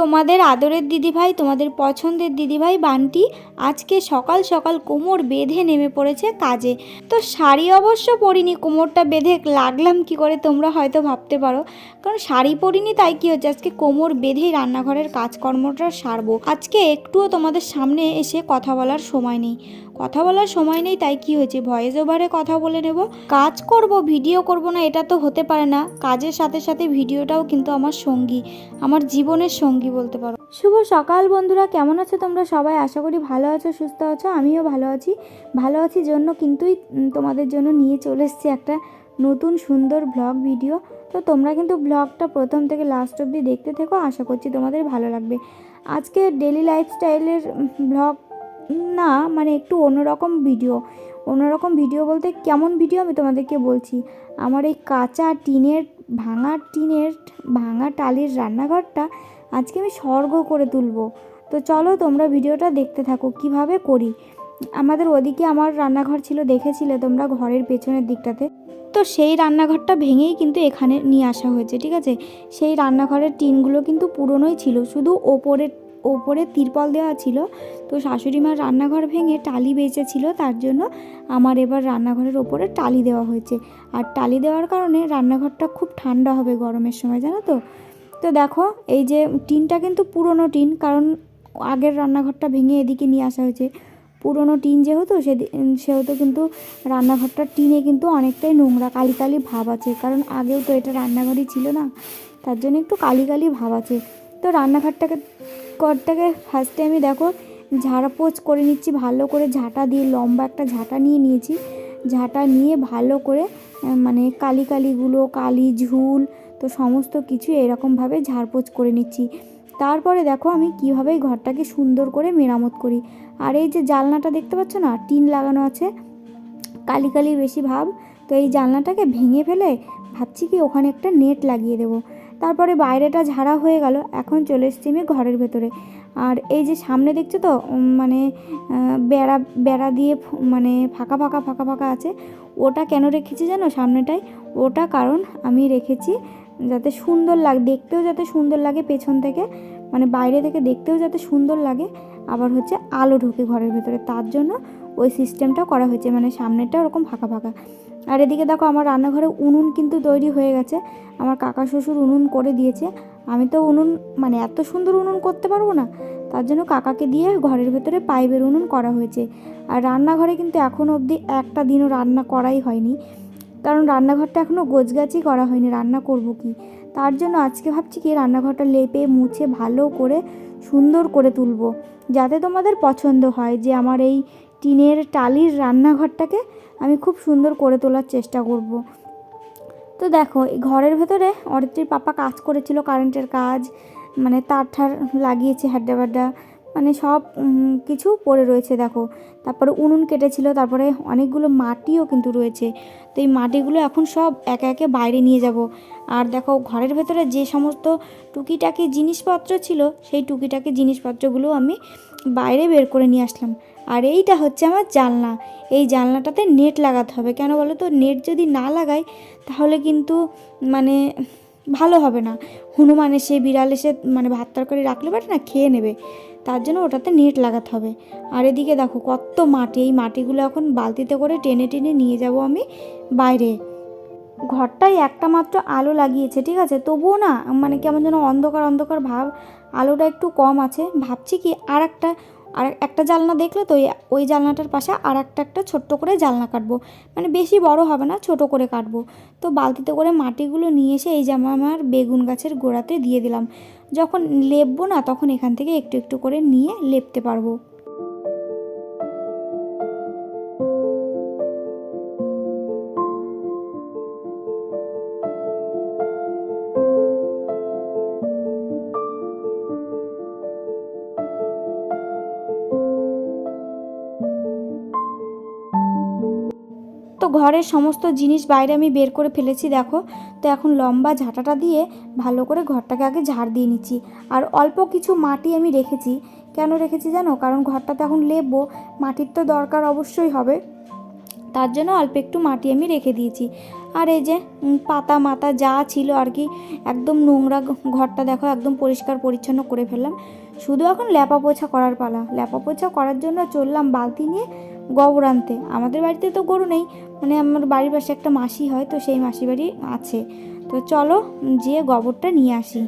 তোমাদের আদরের দিদিভাই, তোমাদের পছন্দের দিদিভাই বান্টি আজকে সকাল সকাল কোমর বেঁধে নেমে পড়েছে কাজে। তো শাড়ি অবশ্য পরিনি, কোমরটা বেঁধে লাগলাম কি করে তোমরা হয়তো ভাবতে পারো। কারণ শাড়ি পরিনি তাই কি হচ্ছে, আজকে কোমর বেঁধেই রান্নাঘরের কাজকর্মটা সারবো। আজকে একটুও তোমাদের সামনে এসে কথা বলার সময় নেই। কথা বলার সময় নেই, তাই কি হয়েছে? ভয়েস ওভারে কথা বলে নেব। কাজ করব ভিডিও করব না, এটা তো হতে পারে না। কাজের সাথে সাথে ভিডিওটাও কিন্তু আমার সঙ্গী, আমার জীবনের সঙ্গী বলতে পারো। শুভ সকাল বন্ধুরা, কেমন আছো তোমরা সবাই? আশা করি ভালো আছো, সুস্থ আছো, আমিও ভালো আছি। ভালো আছি জন্য কিন্তুই তোমাদের জন্য নিয়ে চলে এসেছি একটা নতুন সুন্দর ব্লগ ভিডিও তো তোমরা কিন্তু ব্লগটা প্রথম থেকে লাস্ট অবধি দেখতে থেকো, আশা করছি তোমাদের ভালো লাগবে। আজকে ডেলি লাইফস্টাইলের ব্লগ না মানে একটু অন্যরকম ভিডিও অন্যরকম ভিডিও বলতে কেমন ভিডিও আমি তোমাদেরকে বলছি? আমার এই কাঁচা টিনের, ভাঙা টিনের, ভাঙা টালির রান্নাঘরটা আজকে আমি স্বর্গ করে তুলব। তো চলো তোমরা ভিডিওটা দেখতে থাকো, কীভাবে করি? আমাদের ওদিকে আমার রান্নাঘর ছিল, দেখেছিলে তোমরা ঘরের পেছনের দিকটাতে? তো সেই রান্নাঘরটা ভেঙেই কিন্তু এখানে নিয়ে আসা হয়েছে, ঠিক আছে? সেই রান্নাঘরের টিনগুলো কিন্তু পুরনোই ছিল, শুধু ওপরে ওপরে তিরপল দেওয়া ছিল। তো শাশুড়ি মার রান্নাঘর ভেঙে টালি বেঁচেছিল, তার জন্য আমার এবার রান্নাঘরের ওপরে টালি দেওয়া হয়েছে। আর টালি দেওয়ার কারণে রান্নাঘরটা খুব ঠান্ডা হবে গরমের সময়, জানো তো? তো দেখো, এই যে টিনটা কিন্তু পুরনো টিন, কারণ আগের রান্নাঘরটা ভেঙে এদিকে নিয়ে আসা হয়েছে। পুরনো টিন যেহেতু সেহেতু কিন্তু রান্নাঘরটার টিনে কিন্তু অনেকটাই নোংরা, কালি কালি ভাব আছে। কারণ আগেও তো এটা রান্নাঘরই ছিল না, তার জন্য একটু কালি কালি ভাব আছে। তো রান্নাঘরটাকে ঘরটাকে ফার্স্টে আমি দেখো ঝাড়াপোছ করে নিচ্ছি, ভালো করে ঝাঁটা দিয়ে লম্বা একটা ঝাঁটা নিয়ে নিয়েছি। ঝাঁটা নিয়ে ভালো করে মানে কালি কালিগুলো, কালি, ঝুল, তো সমস্ত কিছু এরকমভাবে ঝাড়পোছ করে নিচ্ছি। তারপরে দেখো আমি কীভাবে ঘরটাকে সুন্দর করে মেরামত করি। আর এই যে জানলাটা দেখতে পাচ্ছ না, টিন লাগানো আছে, কালি কালি বেশি ভাব, তো এই জানলাটাকে ভেঙে ফেলে ভাবছি কি ওখানে একটা নেট লাগিয়ে দেবো। তারপরে বাইরেটা ঝাড়া হয়ে গেল, এখন চলে এসেছি আমি ঘরের ভেতরে। আর এই যে সামনে দেখছ তো মানে বেড়া বেড়া দিয়ে মানে ফাঁকা ফাঁকা ফাঁকা ফাঁকা আছে, ওটা কেন রেখেছি জানো সামনেটায়? ওটা কারণ আমি রেখেছি যাতে সুন্দর লাগ, দেখতেও যাতে সুন্দর লাগে পেছন থেকে মানে বাইরে থেকে দেখতেও যাতে সুন্দর লাগে, আবার হচ্ছে আলো ঢোকে ঘরের ভেতরে। তার জন্য ওই সিস্টেমটা করা হয়েছে মানে সামনেটা ওরকম ফাঁকা ফাঁকা। আর এদিকে দেখো আমার রান্নাঘরে উনুন কিন্তু তৈরি হয়ে গেছে। আমার কাকা শ্বশুর উনুন করে দিয়েছে। আমি তো উনুন মানে এত সুন্দর উনুন করতে পারব না, তার জন্য কাকাকে দিয়ে ঘরের ভেতরে পাইপের উনুন করা হয়েছে। আর রান্নাঘরে কিন্তু এখনও অবধি একটা দিনও রান্না করাই হয়নি। কারণ রান্নাঘরটা এখনও গোছগাছই করা হয়নি, রান্না করব কি? তার জন্য আজকে ভাবছি কি, রান্নাঘরটা লেপে, মুছে, ভালো করে, সুন্দর করে তুলবো। যাতে তোমাদের পছন্দ হয় যে আমার এই টিনের টালির রান্নাঘরটাকে আমি খুব সুন্দর করে তোলার চেষ্টা করব। তো দেখো ঘরের ভেতরে অরিত্রীর পাপা কাজ করেছিল, কারেন্টের কাজ মানে তার ঠার লাগিয়েছে, হাড্ডা বাড্ডা মানে সব কিছু পড়ে রয়েছে দেখো। তারপরে উনুন কেটেছিল, তারপরে অনেকগুলো মাটিও কিন্তু রয়েছে। তো এই মাটিগুলো এখন সব একে একে বাইরে নিয়ে যাব। আর দেখো, ঘরের ভেতরে যে সমস্ত টুকিটাকি জিনিসপত্র ছিল, সেই টুকিটাকি জিনিসপত্রগুলো আমি বাইরে বের করে নিয়ে আসলাম। আর এইটা হচ্ছে আমার জানলা। এই জানলাটাতে নেট লাগাতে হবে। কেন বলো তো? নেট যদি না লাগাই, তাহলে কিন্তু মানে ভালো হবে না। হনুমান এসে, বিড়াল এসে মানে ভাত তরকারি রাখলে পারে না, খেয়ে নেবে। তার জন্য ওটাতে নেট লাগাতে হবে। আর এদিকে দেখো কত মাটি। এই মাটিগুলো এখন বালতিতে করে টেনে টেনে নিয়ে যাব আমি বাইরে। ঘরটায় একটা মাত্র আলো লাগিয়েছে, ঠিক আছে? তবুও না মানে কেমন যেন অন্ধকার অন্ধকার ভাব। আলোটা একটু কম আছে। ভাবছি কি আর একটা আর একটা জালনা দেখলে তো ওই- জালনাটার পাশে আর একটা একটা ছোট্ট করে জালনা কাটবো। মানে বেশি বড় হবে না, ছোট করে কাটবো। তো বালতিতে করে মাটিগুলো নিয়ে এসে এই জামা আমার বেগুন গাছের গোড়াতে দিয়ে দিলাম। যখন লেপবো না তখন এখান থেকে একটু একটু করে নিয়ে লেপতে পারব। ঘরের সমস্ত জিনিস বাইরে আমি বের করে ফেলেছি, দেখো। তো এখন লম্বা ঝাঁটাটা দিয়ে ভালো করে ঘরটাকে আগে ঝাড় দিয়ে নিচ্ছি। আর অল্প কিছু মাটি আমি রেখেছি। কেন রেখেছি জানো? কারণ ঘরটাতে এখন লেপবো মাটির তো দরকার অবশ্যই হবে। তার জন্য অল্প একটু মাটি আমি রেখে দিয়েছি। আর এই যে পাতা মাতা যা ছিল আর কি, একদম নোংরা ঘরটা দেখো, একদম পরিষ্কার পরিচ্ছন্ন করে ফেললাম। শুধু এখন ল্যাপা পোছা করার পালা। ল্যাপা পোছা করার জন্য চললাম বালতি নিয়ে গোবর আনতে। আমাদের বাড়িতে তো গরু নেই মানে আমার বাড়ির পাশে একটা মাসি হয়, তো সেই মাসি বাড়ি আছে। তো চলো যেয়ে গোবরটা নিয়ে আসি।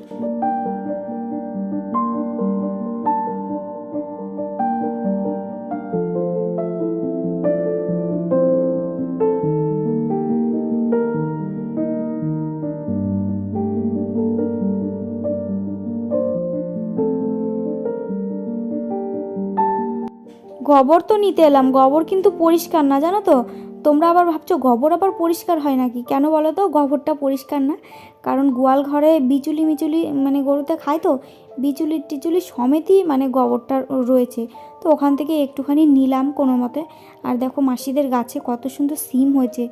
গোবর তো নিতে এলাম, গোবর কিন্তু পরিষ্কার না, জানো তো? তোমরা আবার ভাবছ গোবর আবার পরিষ্কার হয় নাকি? কেন বলো তো? গোবরটা পরিষ্কার না। কারণ গোয়াল ঘরে বিচুলি মিচুলি মানে গরুতে খায় তো, বিচুলি টিচুলি সমেতই মানে গোবরটা রয়েছে। তো ওখান থেকে একটুখানি নিলাম কোনো মতে। আর দেখো মাসিদের গাছে কত সুন্দর সিম হয়েছে।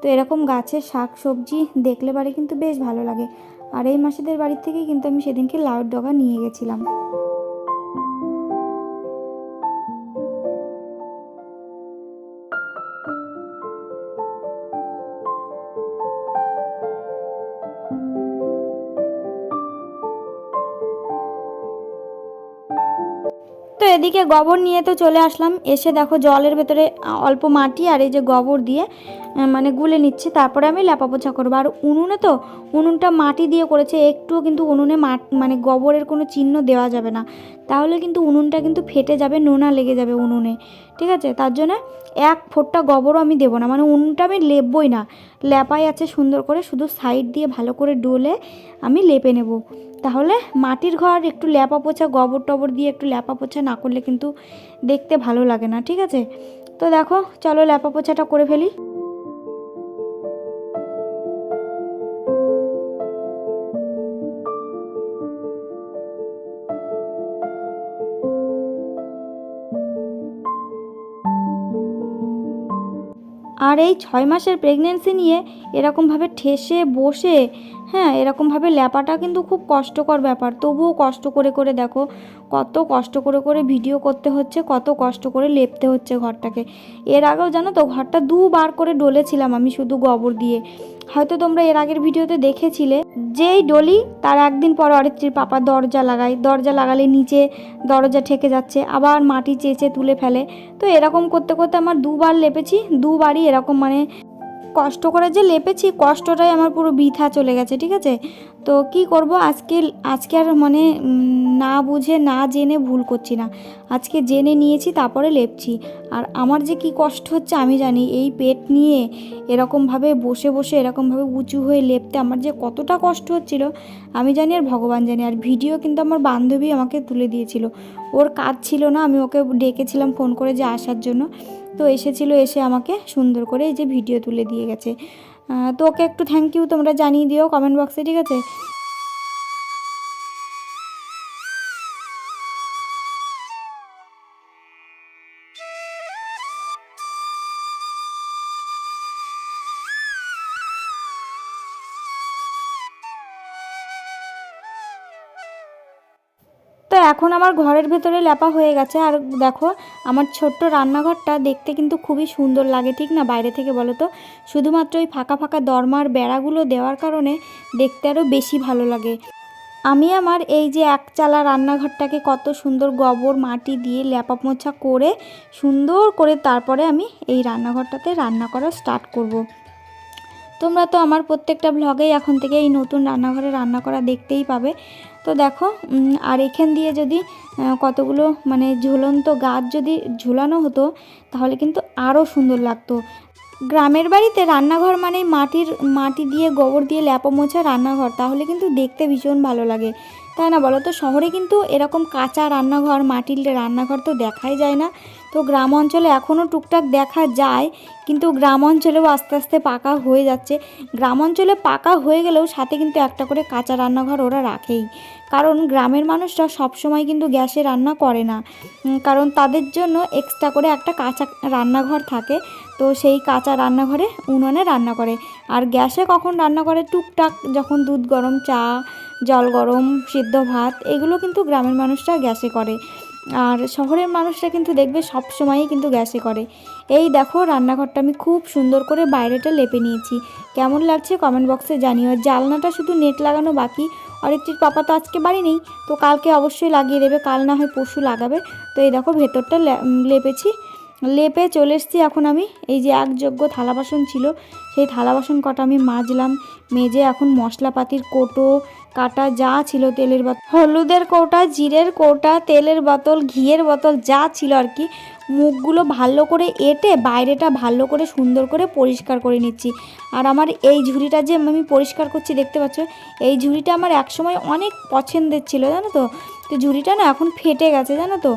তো এরকম গাছের শাক সবজি দেখলে পারে কিন্তু বেশ ভালো লাগে। আর এই মাসিদের বাড়ির থেকেই কিন্তু আমি সেদিনকে লাউয়ের ডগা নিয়ে গেছিলাম। এদিকে গোবর নিয়ে তো চলে আসলাম। এসে দেখো জলের ভেতরে অল্প মাটি আর এই যে গোবর দিয়ে মানে গুলে নিচ্ছে। তারপরে আমি লেপাপোছা করব। আর উনুনে তো, উনুনটা মাটি দিয়ে করেছে। একটুও কিন্তু উনুনে মানে গোবরের কোনো চিহ্ন দেওয়া যাবে না। তাহলে কিন্তু উনুনটা কিন্তু ফেটে যাবে, নোনা লেগে যাবে উনুনে, ঠিক আছে? তার জন্য এক ফোঁটটা গোবরও আমি দেবো না মানে উনুনটা আমি লেপবই না। লেপাই আছে সুন্দর করে, শুধু সাইড দিয়ে ভালো করে ডলে আমি লেপে নেব। তাহলে মাটির ঘর একটু ল্যাপা পোছা, গোবর টবর দিয়ে একটু ল্যাপা পোছা না করলে কিন্তু দেখতে ভালো লাগে না, ঠিক আছে? তো দেখো, চলো ল্যাপা পোছাটা করে ফেলি। আর এই ছয় মাসের প্রেগনেন্সি নিয়ে এরকমভাবে ঠেসে, বসে হ্যাঁ এরকমভাবে ল্যাপাটা কিন্তু খুব কষ্টকর ব্যাপার। তবুও কষ্ট করে করে দেখো, কত কষ্ট করে করে ভিডিও করতে হচ্ছে, কত কষ্ট করে লেপতে হচ্ছে ঘরটাকে। এর আগেও জানো তো, ঘরটা দুবার করে ডলেছিলাম আমি শুধু গোবর দিয়ে। হয়তো তোমরা এর আগের ভিডিওতে দেখেছিলে। যেই ডলি, তার একদিন পর অরিত্রীর পাপা দরজা লাগায়। দরজা লাগালে নিচে দরজা ঠেকে যাচ্ছে, আবার মাটি চেঁচে তুলে ফেলে। তো এরকম করতে করতে আমার দুবার লেপেছি, দুবারই এরকম মানে কষ্ট করে যে লেপেছি, কষ্টটাই আমার পুরো বৃথা চলে গেছে, ঠিক আছে? তো কি করব? আজকে আজকে আর মানে না বুঝে, না জেনে ভুল করছি না। আজকে জেনে নিয়েছি, তারপরে লেপছি। আর আমার যে কি কষ্ট হচ্ছে আমি জানি, এই পেট নিয়ে এরকমভাবে বসে বসে এরকমভাবে উঁচু হয়ে লেপতে আমার যে কতটা কষ্ট হচ্ছিল, আমি জানি আর ভগবান জানি। আর ভিডিও কিন্তু আমার বান্ধবী আমাকে তুলে দিয়েছিল। ওর কাজ ছিল না, আমি ওকে ডেকেছিলাম ফোন করে যে আসার জন্য। তো এসেছিল, এসে আমাকে সুন্দর করে এই যে ভিডিও তুলে দিয়ে গেছে। তো ওকে একটু থ্যাংক ইউ তোমরা জানিয়ে দিও কমেন্ট বক্সে ঠিক আছে? এখন আমার ঘরের ভেতরে ল্যাপা হয়ে গেছে। আর দেখো, আমার ছোট্ট রান্নাঘরটা দেখতে কিন্তু খুবই সুন্দর লাগে, ঠিক না? বাইরে থেকে বলো তো। শুধুমাত্র ওই ফাঁকা ফাঁকা দরমার বেড়াগুলো দেওয়ার কারণে দেখতে আরও বেশি ভালো লাগে। আমি আমার এই যে একচালা রান্নাঘরটাকে কত সুন্দর গোবর, মাটি দিয়ে ল্যাপা মোছা করে সুন্দর করে তারপরে আমি এই রান্নাঘরটাতে রান্না করা স্টার্ট করব। তোমরা তো আমার প্রত্যেকটা ব্লগেই এখন থেকে এই নতুন রান্নাঘরে রান্না করা দেখতেই পাবে। তো দেখো আর এখান দিয়ে যদি কতগুলো মানে ঝুলন্ত গাছ যদি ঝুলানো হতো, তাহলে কিন্তু আরও সুন্দর লাগতো। গ্রামের বাড়িতে রান্নাঘর মানে মাটির, মাটি দিয়ে গোবর দিয়ে ল্যাপা মোছা রান্নাঘর, তাহলে কিন্তু দেখতে ভীষণ ভালো লাগে। তাই না বলো তো? শহরে কিন্তু এরকম কাঁচা রান্নাঘর, মাটির রান্নাঘর তো দেখাই যায় না। তো গ্রাম অঞ্চলে এখনও টুকটাক দেখা যায়, কিন্তু গ্রাম অঞ্চলেও আস্তে আস্তে পাকা হয়ে যাচ্ছে। গ্রাম অঞ্চলে পাকা হয়ে গেলেও সাথে কিন্তু একটা করে কাঁচা রান্নাঘর ওরা রাখেই। কারণ গ্রামের মানুষরা সবসময় কিন্তু গ্যাসে রান্না করে না। কারণ তাদের জন্য এক্সট্রা করে একটা কাঁচা রান্নাঘর থাকে, তো সেই কাঁচা রান্নাঘরে উনুনে রান্না করে। আর গ্যাসে কখন রান্না করে? টুকটাক যখন দুধ গরম, চা, জল গরম, সিদ্ধ ভাত, এগুলো কিন্তু গ্রামের মানুষরা গ্যাসে করে। আর শহরের মানুষরা কিন্তু দেখবে সব সময়ই কিন্তু গ্যাসে করে। এই দেখো রান্নাঘরটা আমি খুব সুন্দর করে বাইরেটা লেপে নিয়েছি। কেমন লাগছে কমেন্ট বক্সে জানিও। জালনাটা শুধু নেট লাগানো বাকি। অরিত্রির পাপা তো আজকে বাড়ি নেই, তো কালকে অবশ্যই লাগিয়ে দেবে। কাল না হয় পশু লাগাবে। তো এই দেখো ভেতরটা লেপেছি। লেপে চলে এসেছি এখন আমি। এই যে একযোগ্য থালা বাসন ছিল, সেই থালা বাসন কটা আমি মাজলাম। মেজে এখন মশলাপাতির কোটো কাটা যা ছিল তেলের বোতল হলুদের কৌটা, জিরের কৌটা, তেলের বোতল, ঘিয়ের বোতল যা ছিল আর কি, মুখগুলো ভালো করে এঁটে বাইরেটা ভালো করে সুন্দর করে পরিষ্কার করে নিচ্ছি। আর আমার এই ঝুড়িটা যে আমি পরিষ্কার করছি, দেখতে পাচ্ছ? এই ঝুড়িটা আমার একসময় অনেক পছন্দের ছিল, জানো তো? তো ঝুড়িটা না এখন ফেটে গেছে, জানো তো?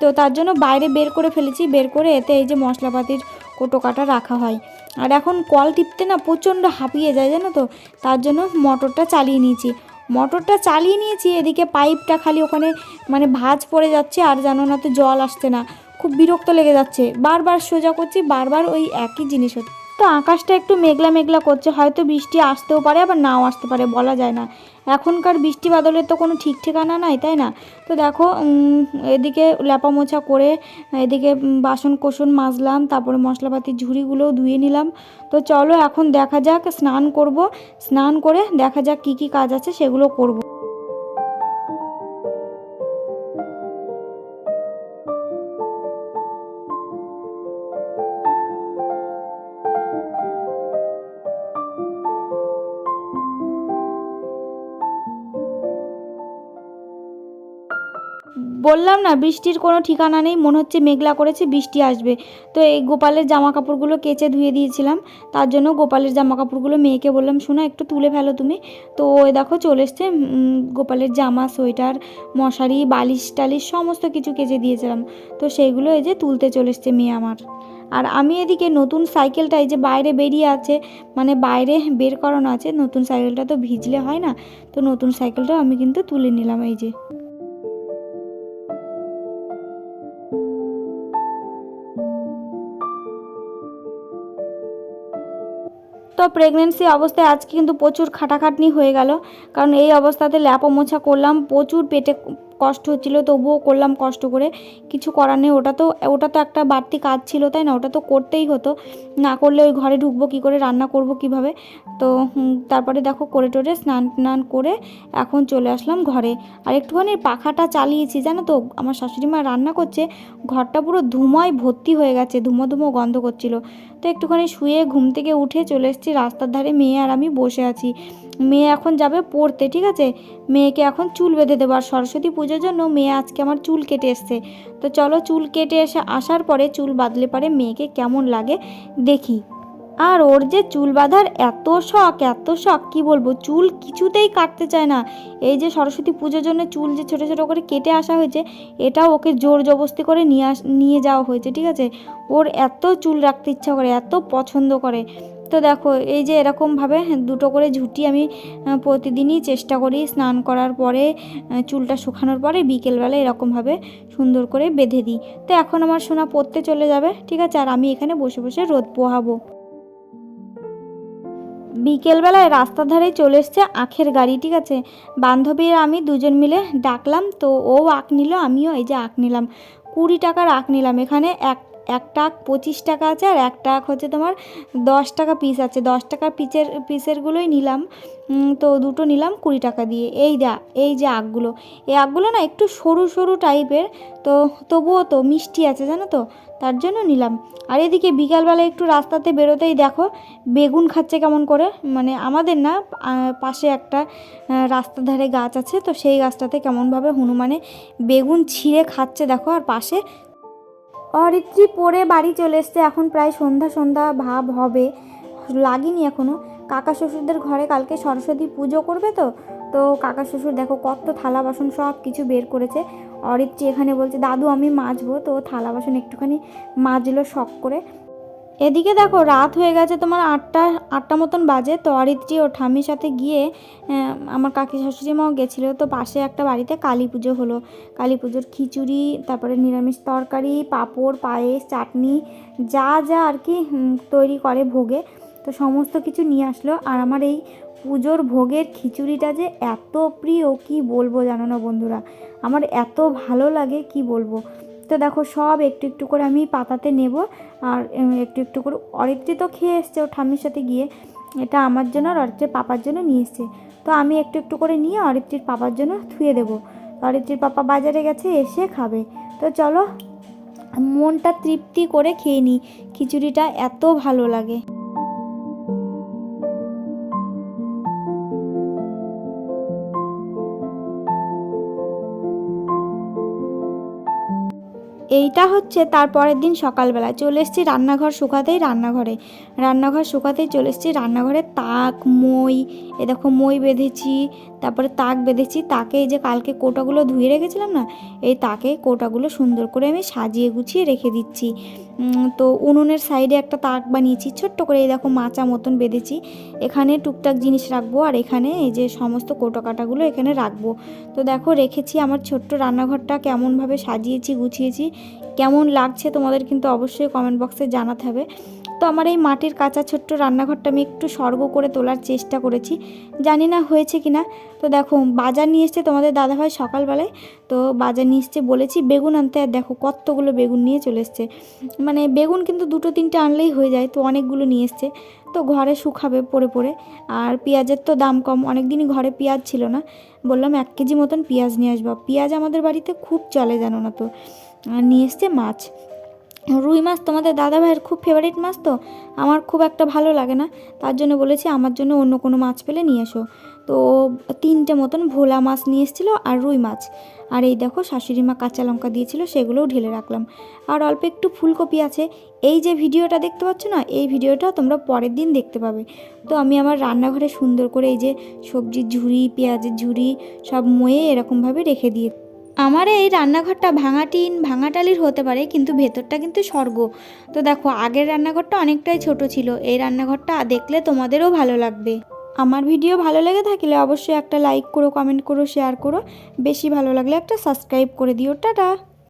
তো তার জন্য বাইরে বের করে ফেলেছি, বের করে এতে এই যে মশলাপাতির কোটো কাটা রাখা হয়। আর এখন কল টিপতে না প্রচণ্ড হাঁপিয়ে যায়, জানো তো? তার জন্য মোটরটা চালিয়ে নিয়েছি। মোটরটা চালিয়ে নিয়েছি, এদিকে পাইপটা খালি ওখানে মানে ভাঁজ পড়ে যাচ্ছে আর জানো না তো জল আসছে না। খুব বিরক্ত লেগে যাচ্ছে। বারবার সোজা করছি, বারবার ওই একই জিনিস হচ্ছে। তো আকাশটা একটু মেঘলা মেঘলা করছে, হয়তো বৃষ্টি আসতেও পারে, আবার নাও আসতে পারে, বলা যায় না। এখনকার বৃষ্টি বাদলের তো কোনো ঠিক ঠিকানা নাই, তাই না? তো দেখো এদিকে ল্যাপা মোছা করে, এদিকে বাসন কোসন মাজলাম, তারপরে মশলাপাতির ঝুড়িগুলোও ধুয়ে নিলাম। তো চলো এখন দেখা যাক, স্নান করব। স্নান করে দেখা যাক কি কি কাজ আছে, সেগুলো করব। বললাম না, বৃষ্টির কোনো ঠিকানা নেই, মনে হচ্ছে মেঘলা করেছে, বৃষ্টি আসবে। তো এই গোপালের জামা কাপড়গুলো কেচে ধুয়ে দিয়েছিলাম, তার জন্য গোপালের জামা কাপড়গুলো মেয়েকে বললাম, শোনা, একটু তুলে ফেলো তুমি। তো ওই দেখো চলে এসছে গোপালের জামা, সোয়েটার, মশারি, বালিশ টালিশ সমস্ত কিছু কেচে দিয়েছিলাম। তো সেইগুলো এই যে তুলতে চলে এসছে মেয়ে আমার। আর আমি এদিকে নতুন সাইকেলটা, এই যে বাইরে বেরিয়ে আছে মানে বাইরে বের করানো আছে, নতুন সাইকেলটা তো ভিজলে হয় না, তো নতুন সাইকেলটাও আমি কিন্তু তুলে নিলাম এই যে। তো প্রেগনেন্সি অবস্থায় আজকে কিন্তু প্রচুর খাটাখাটনি হয়ে গেল। কারণ এই অবস্থাতে ল্যাপো মোছা করলাম, প্রচুর পেটে কষ্ট হচ্ছিল, তবুও করলাম কষ্ট করে। কিছু করার নেই, ওটা তো ওটা তো একটা বাড়তি কাজ ছিল, তাই না? ওটা তো করতেই হতো। না করলে ওই ঘরে ঢুকবো কী করে, রান্না করব কীভাবে? তো তারপরে দেখো করে টোরে স্নান টান করে এখন চলে আসলাম ঘরে। আর একটুখানি পাখাটা চালিয়েছি, জানো তো? আমার শাশুড়ি মা রান্না করছে, ঘরটা পুরো ধুমায় ভর্তি হয়ে গেছে, ধুমো ধুমো গন্ধ করছিল। তো একটুখানি শুয়ে ঘুম থেকে উঠে চলে এসেছি, রাস্তার ধারে মেয়ে আর আমি বসে আছি। মেয়ে এখন যাবে পড়তে, ঠিক আছে? মেয়েকে এখন চুল বেঁধে দেবো। আর সরস্বতী পুজোর জন্য মেয়ে আজকে আমার চুল কেটে এসছে। তো চলো চুল কেটে এসে আসার পরে চুল বাঁধলে পরে মেয়েকে কেমন লাগে দেখি। আর ওর যে চুল বাঁধার এত শখ এত শখ, কি বলব? চুল কিছুতেই কাটতে চায় না। এই যে সরস্বতী পুজোর জন্য চুল যে ছোটো ছোটো করে কেটে আসা হয়েছে এটা ওকে জোর জবস্তি করে নিয়ে আস, নিয়ে যাওয়া হয়েছে, ঠিক আছে? ওর এত চুল রাখতে ইচ্ছা করে, এত পছন্দ করে। তো দেখো, এই যে এরকমভাবে দুটো করে ঝুঁটি আমি প্রতিদিনই চেষ্টা করি স্নান করার পরে চুলটা শুকানোর পরে বিকেলবেলা এরকমভাবে সুন্দর করে বেঁধে দিই। তো এখন আমার সোনা পড়তে চলে যাবে, ঠিক আছে? আর আমি এখানে বসে বসে রোদ পোহাবো। বিকেলবেলায় রাস্তার ধারে চলে এসছে আখের গাড়ি, ঠিক আছে? বান্ধবীর আমি দুজন মিলে ডাকলাম, তো ও আখ নিল, আমিও এই যে আখ নিলাম। কুড়ি টাকার আখ নিলাম, এখানে এক একটা আখ পঁচিশ টাকা আছে আর একটা আখ হচ্ছে তোমার দশ টাকা পিস আছে। দশ টাকা পিসের পিসেরগুলোই নিলাম। তো দুটো নিলাম কুড়ি টাকা দিয়ে। এই দা এই যে আখগুলো এই আখগুলো না একটু সরু সরু টাইপের তো তবুও তো মিষ্টি আছে, জানো তো? তার জন্য নিলাম। আর এদিকে বিকালবেলা একটু রাস্তাতে বেরোতেই দেখো, বেগুন খাচ্ছে কেমন করে? মানে আমাদের না পাশে একটা রাস্তার ধারে গাছ আছে। তো সেই গাছটাতে কেমনভাবে হনুমানে বেগুন ছিঁড়ে খাচ্ছে দেখো। আর পাশে অরিত্রি পরে বাড়ি চলে এসছে। এখন প্রায় সন্ধ্যা সন্ধ্যা ভাব হবে। লাগেনি এখনও কাকা শ্বশুরদের ঘরে কালকে সরস্বতী পুজো করবে তো? তো কাকা শ্বশুর দেখো কত থালা বাসন সব কিছু বের করেছে। অরিত্রি এখানে বলছে, দাদু, আমি মাজবো। তো থালা বাসন একটুখানি মাজলো শখ করে। এদিকে দেখো, রাত হয়ে গেছে তোমার আটটা আটটা মতন বাজে। তো অরিত্রি ও ঠাম্মির সাথে গিয়ে আমার কাকি শাশুড়ি মাও গেছিল। তো পাশে একটা বাড়িতে কালী পুজো হলো। কালী পুজোর খিচুড়ি, তারপরে নিরামিষ তরকারি, পাঁপড়, পায়েস, চাটনি, যা যা আর কি তৈরি করে ভোগে। তো সমস্ত কিছু নিয়ে আসলো। আর আমার এই পুজোর ভোগের খিচুড়িটা যে এত প্রিয়, কি বলব জানো না বন্ধুরা? আমার এত ভালো লাগে, কি বলব? তো দেখো সব একটু একটু করে আমি পাতাতে নেব আর একটু একটু করে অরিত্রি তো খেয়ে এসছে ও ঠাম্মির সাথে গিয়ে। এটা আমার জন্য আর অরিত্রির পাপার জন্য নিয়ে এসছে। তো আমি একটু একটু করে নিয়ে অরিত্রির পাপার জন্য থুয়ে দেবো। অরিত্রির পাপা বাজারে গেছে, এসে খাবে। তো চলো, মনটা তৃপ্তি করে খেয়ে নিই। খিচুড়িটা এত ভালো লাগে। এইটা হচ্ছে তার পরের দিন সকালবেলা। চলে এসেছি রান্নাঘর শুকাতেই রান্নাঘরে। রান্নাঘর শুকাতেই চলে এসেছি রান্নাঘরে তাক, মই, এ দেখো মই বেঁধেছি, তারপরে তাক বেঁধেছি। তাকে এই যে কালকে কোটাগুলো ধুয়ে রেখেছিলাম না, এই তাকে কোটাগুলো সুন্দর করে আমি সাজিয়ে গুছিয়ে রেখে দিচ্ছি। তো উনুনের সাইডে একটা তাক বানিয়েছি, ছোট্ট করে এই দেখো মাচা মতন বেঁধেছি। এখানে টুকটাক জিনিস রাখব আর এখানে এই যে সমস্ত কোটা কাটাগুলো এখানে রাখব। তো দেখো রেখেছি আমার ছোট্ট রান্নাঘরটা, কেমনভাবে সাজিয়েছি, গুছিয়েছি, কেমন লাগছে তোমাদের কিন্তু অবশ্যই কমেন্ট বক্সে জানাতে হবে। তো আমার এই মাটির কাঁচা ছোট্ট রান্নাঘরটা আমি একটু স্বর্গ করে তোলার চেষ্টা করেছি। জানি না হয়েছে কি না তো দেখো, বাজার নিয়ে এসছে তোমাদের দাদাভাই সকালবেলায়। তো বাজার নিয়ে এসছে বলেছি, বেগুন আনতে আর দেখো কতগুলো বেগুন নিয়ে চলে এসছে। মানে বেগুন কিন্তু দুটো তিনটে আনলেই হয়ে যায়, তো অনেকগুলো নিয়ে এসছে। তো ঘরে শুকাবে পরে পরে আর পেঁয়াজের তো দাম কম অনেক দিনই ঘরে পেঁয়াজ ছিল না। বললাম, এক কেজি মতন পেঁয়াজ নিয়ে আসব। পেঁয়াজ আমাদের বাড়িতে খুব চলে জানো না তো। আর নিয়ে এসছে মাছ। রুই মাছ তোমাদের দাদা ভাইয়ের খুব ফেভারিট মাছ তো? আমার খুব একটা ভালো লাগে না। তার জন্য বলেছি, আমার জন্য অন্য কোনো মাছ পেলে নিয়ে এসো। তো তিনটে মতন ভোলা মাছ নিয়ে এসেছিল আর রুই মাছ। আর এই দেখো, শাশুড়ি মা কাঁচা লঙ্কা দিয়েছিল, সেগুলোও ঢেলে রাখলাম। আর অল্প একটু ফুলকপি আছে। এই যে ভিডিওটা দেখতে পাচ্ছ না, এই ভিডিওটা তোমরা পরের দিন দেখতে পাবে। তো আমি আমার রান্নাঘরে সুন্দর করে এই যে সবজির ঝুড়ি, পেঁয়াজের ঝুড়ি সব ময়ে এরকমভাবে রেখে দিয়ে আমার এই রান্নাঘরটা ভাঙা টিন, ভাঙা টালির হতে পারে, কিন্তু ভেতরটা কিন্তু স্বর্গ। তো দেখো, আগের রান্নাঘরটা অনেকটাই ছোট ছিল, এই রান্নাঘরটা দেখলে তোমাদেরও ভালো লাগবে। আমার ভিডিও ভালো লেগে থাকলে অবশ্যই একটা লাইক করো, কমেন্ট করো, শেয়ার করো। বেশি ভালো লাগলে একটা সাবস্ক্রাইব করে দিও। টাটা!